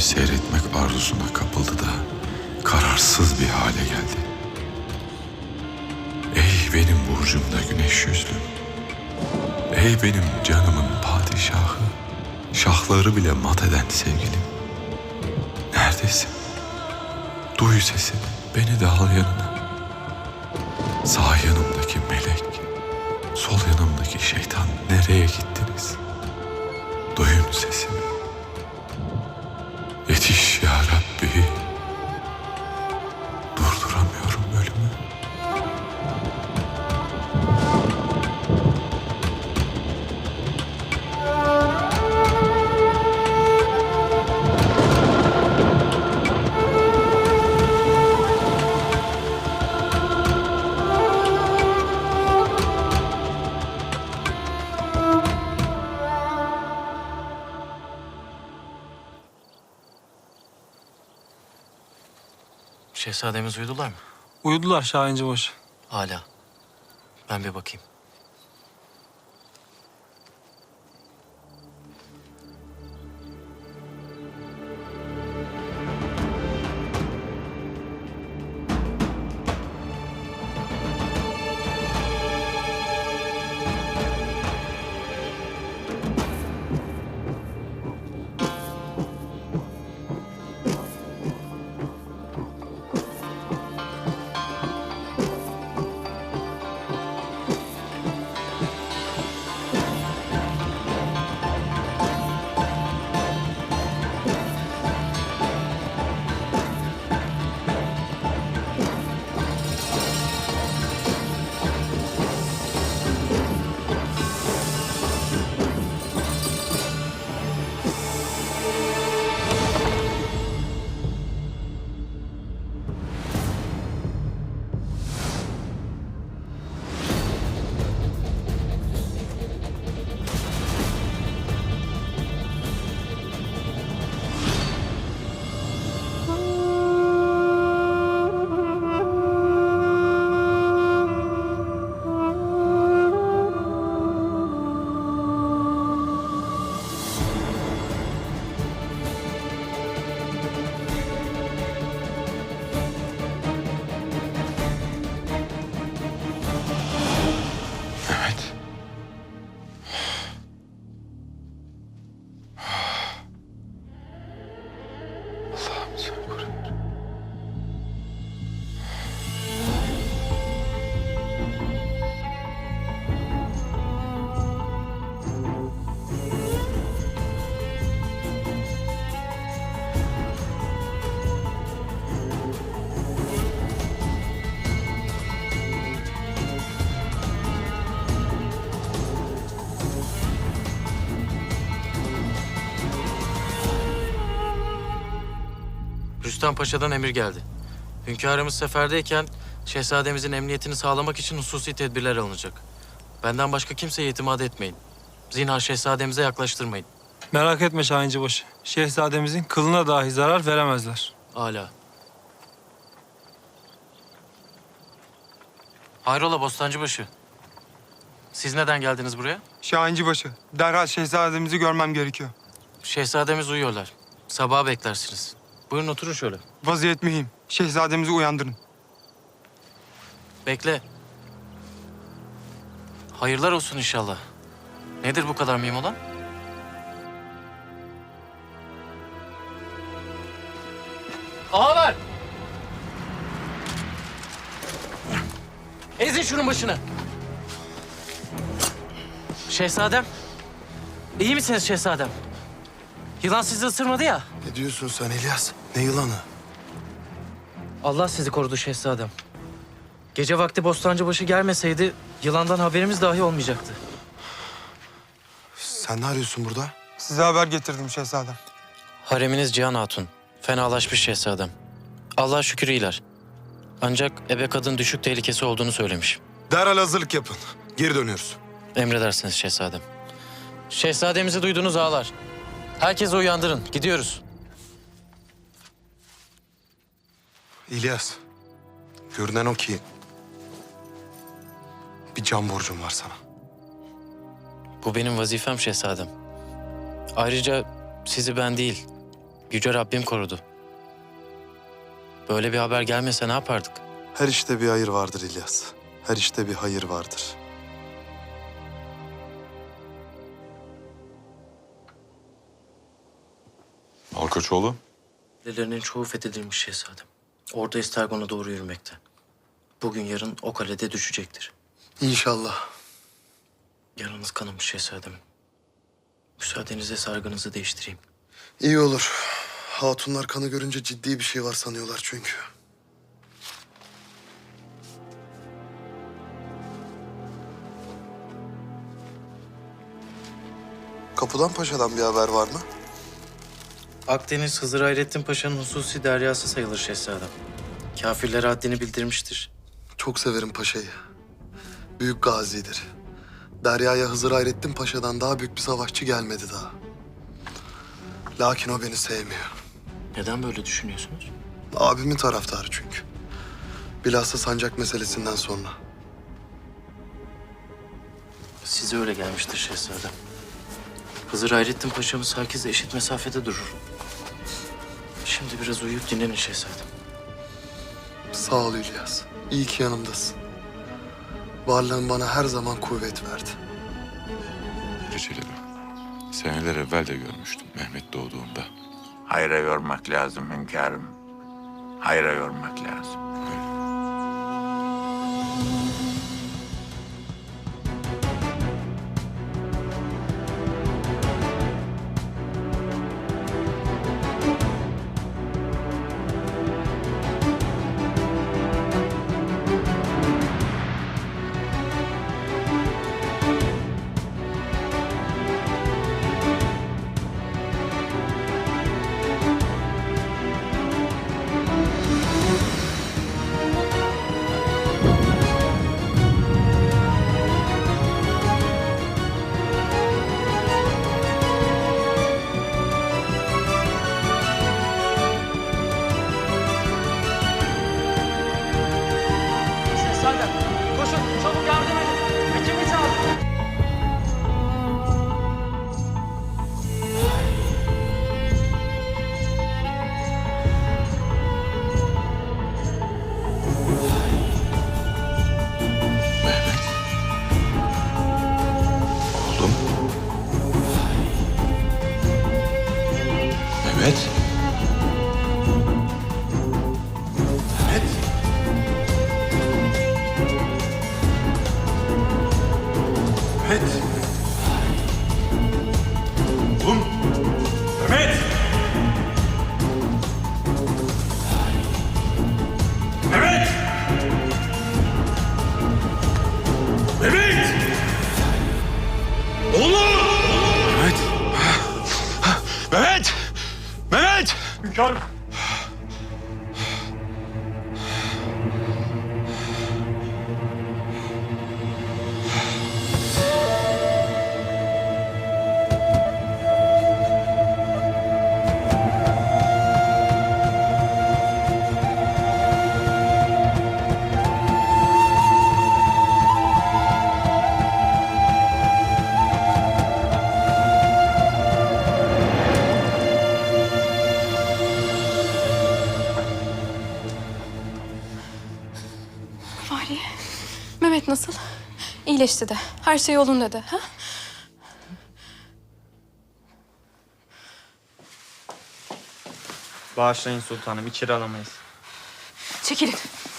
göklerimi seyretmek arzusuna kapıldı da kararsız bir hale geldi. Ey benim burcumda güneş yüzlüm. Ey benim canımın padişahı. Şahları bile mat eden sevgilim. Neredesin? Duy sesimi, beni de al yanına. Sağ yanımdaki melek, sol yanımdaki şeytan nereye gittiniz? Duyun sesimi. Şehzademiz uyudular mı? Uyudular Şahincibaşı. Hala. Ben bir bakayım. Rüstem Paşa'dan emir geldi. Hünkârımız seferdeyken şehzademizin emniyetini sağlamak için hususi tedbirler alınacak. Benden başka kimseye itimat etmeyin. Zinhar şehzademize yaklaştırmayın. Merak etme Şahincibaşı. Şehzademizin kılına dahi zarar veremezler. Hala. Hayrola Bostancıbaşı? Siz neden geldiniz buraya? Şahincibaşı, derhal şehzademizi görmem gerekiyor. Şehzademiz uyuyorlar. Sabaha beklersiniz. Buyurun oturun şöyle. Vaziyet mühim. Şehzademizi uyandırın. Bekle. Hayırlar olsun inşallah. Nedir bu kadar mühim olan? Ağalar! Ezin şunun başını. Şehzadem. İyi misiniz şehzadem? Yılan sizi ısırmadı ya. Ne diyorsun sen İlyas? Ne yılanı? Allah sizi korudu şehzadem. Gece vakti Bostancıbaşı gelmeseydi yılandan haberimiz dahi olmayacaktı. Sen ne arıyorsun burada? Size haber getirdim şehzadem. Hareminiz Cihan Hatun. Fenalaşmış şehzadem. Allah'a şükür iyiler. Ancak ebe kadın düşük tehlikesi olduğunu söylemiş. Derhal hazırlık yapın. Geri dönüyoruz. Emredersiniz şehzadem. Şehzademizi duydunuz ağalar. Herkesi uyandırın. Gidiyoruz. İlyas, görünen o ki bir can borcum var sana. Bu benim vazifem şehzadem. Ayrıca sizi ben değil, Yüce Rabbim korudu. Böyle bir haber gelmese ne yapardık? Her işte bir hayır vardır İlyas. Her işte bir hayır vardır. Malkoçoğlu. Kalelerinin çoğu fethedilmiş şehzadem. Orada İstergon'a doğru yürümekte. Bugün yarın o kalede düşecektir. İnşallah. Yaranız kanamış şehzadem. Müsaadenizle sargınızı değiştireyim. İyi olur. Hatunlar kanı görünce ciddi bir şey var sanıyorlar çünkü. Kapıdan Paşa'dan bir haber var mı? Akdeniz Hızır Hayrettin Paşa'nın hususi deryası sayılır şehzadem. Kafirlere haddini bildirmiştir. Çok severim Paşa'yı. Büyük gazidir. Derya'ya Hızır Hayrettin Paşa'dan daha büyük bir savaşçı gelmedi daha. Lakin o beni sevmiyor. Neden böyle düşünüyorsunuz? Abimin taraftarı çünkü. Bilhassa sancak meselesinden sonra. Size öyle gelmiştir şehzadem. Hızır Hayrettin Paşa'mız herkese eşit mesafede durur. Şimdi biraz uyuyup dinlenin şehzadem. Sağ ol İlyas. İyi ki yanımdasın. Varlığın bana her zaman kuvvet verdi. Reçelerim. Seneler evvel de görmüştüm Mehmet doğduğunda. Hayra yormak lazım hünkârım. Hayra yormak lazım. Şehzadem Mehmet. Oğlum. Mehmet. Mehmet. Mehmet! Oğlum! Mehmet! Mehmet! Mehmet! Hünkârım. Nasıl? İyileşti de. Her şey yolunda de. Ha? Bağışlayın sultanım içeri alamayız. Çekilin.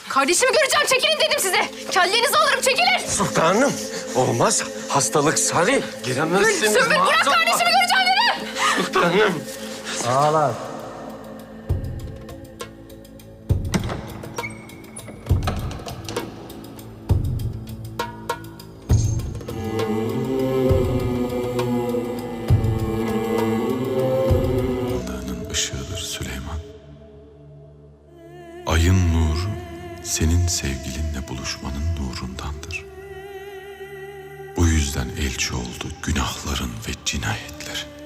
Kardeşimi göreceğim. Çekilin dedim size. Kellerinizi alırım. Çekilin. Sultanım olmaz. Hastalık sarı. Giremezsiniz. Sümbül bırak kardeşimi göreceğim dedim. Sultanım. Allah'ın senin sevgilinle buluşmanın nurundandır. Bu yüzden elçi oldu günahların ve cinayetlerin.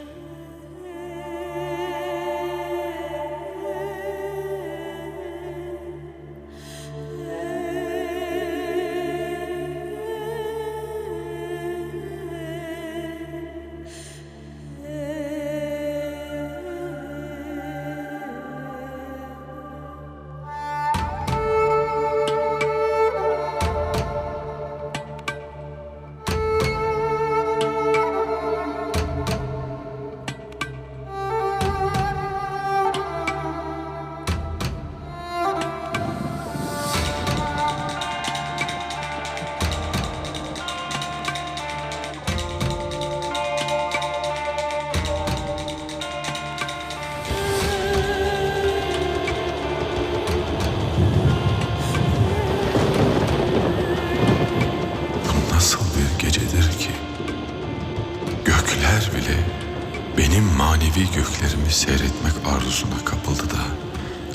Manevi göklerimi seyretmek arzusuna kapıldı da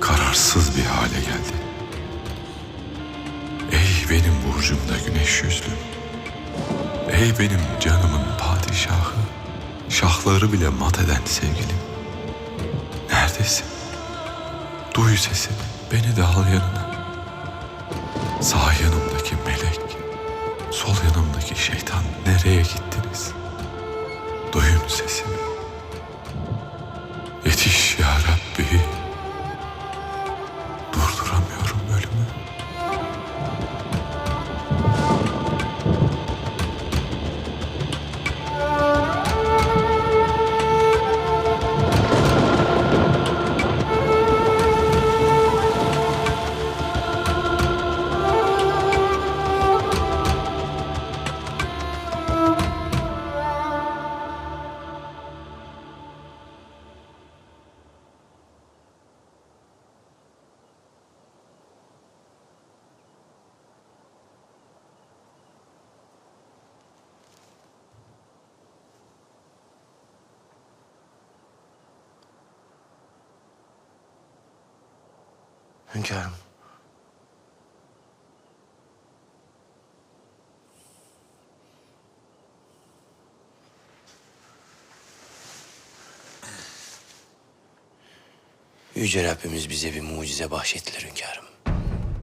kararsız bir hale geldi. Ey benim burcumda güneş yüzlü. Ey benim canımın padişahı. Şahları bile mat eden sevgilim. Neredesin? Duy sesimi, beni de al yanına. Sağ yanımdaki melek, sol yanımdaki şeytan nereye gittiniz? Hünkârım. Yüce Rabbimiz bize bir mucize bahşettiler hünkârım.